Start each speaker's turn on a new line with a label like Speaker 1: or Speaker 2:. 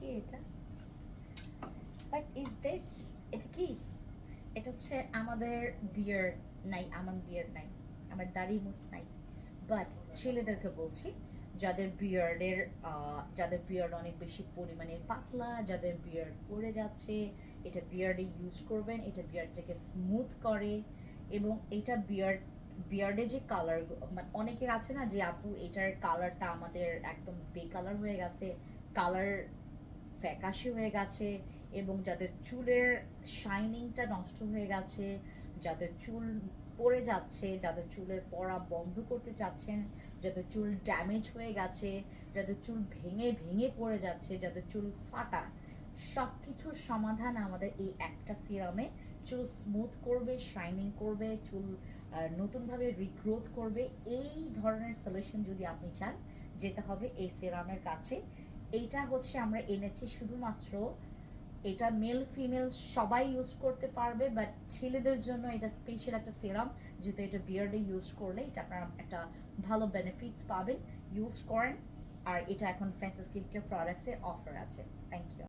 Speaker 1: কি এটা? But is this এটা কি? এটা হচ্ছে আমাদের বিয়ার নাই, আমার বিয়ার নাই, আমার দাড়ি মুছ নাই। বাট ছেলেদেরকে বলছি, যাদের বিয়ার্ডের যাদের বিয়ার্ড অনেক বেশি পরিমাণে পাতলা, যাদের বিয়ার্ড পড়ে যাচ্ছে, এটা বিয়ার্ডে ইউজ করবেন, এটা বিয়ার্ডটাকে স্মুথ করে, এবং এটা বিয়ার্ড বিয়ার্ডে যে কালার মানে অনেকের আছে না যে, আপু, এটার কালারটা আমাদের একদম বেকালার হয়ে গেছে কালার ফ্যাকাশে হয়ে গেছে এবং যাদের চুলের শাইনিংটা নষ্ট হয়ে গেছে, যাদের চুল পড়ে যাচ্ছে, যাদের চুলের পড়া বন্ধ করতে চাচ্ছেন, যাদের চুল ড্যামেজ হয়ে গেছে, যাদের চুল ভেঙে ভেঙে পড়ে যাচ্ছে, যাদের চুল ফাটা সব কিছুর সমাধান আমাদের এই একটা সিরামে চুল স্মুথ করবে শাইনিং করবে, চুল নতুনভাবে রিগ্রোথ করবে। এই ধরনের সলিউশন যদি আপনি চান, যেতে হবে এই সিরামের কাছে। এইটা হচ্ছে আমরা এনেছি শুধুমাত্র। এটা মেল ফিমেল সবাই ইউজ করতে পারবে বাট ছেলেদের জন্য এটা স্পেশাল একটা সিরাম যেহেতু এটা বিয়ার্ডে ইউজ করলে এটা আপনারা একটা ভালো বেনিফিটস পাবেন ইউজ করেন। আর এটা এখন ফ্যান্সি স্কিন কেয়ার প্রোডাক্টসে অফার আছে। Thank you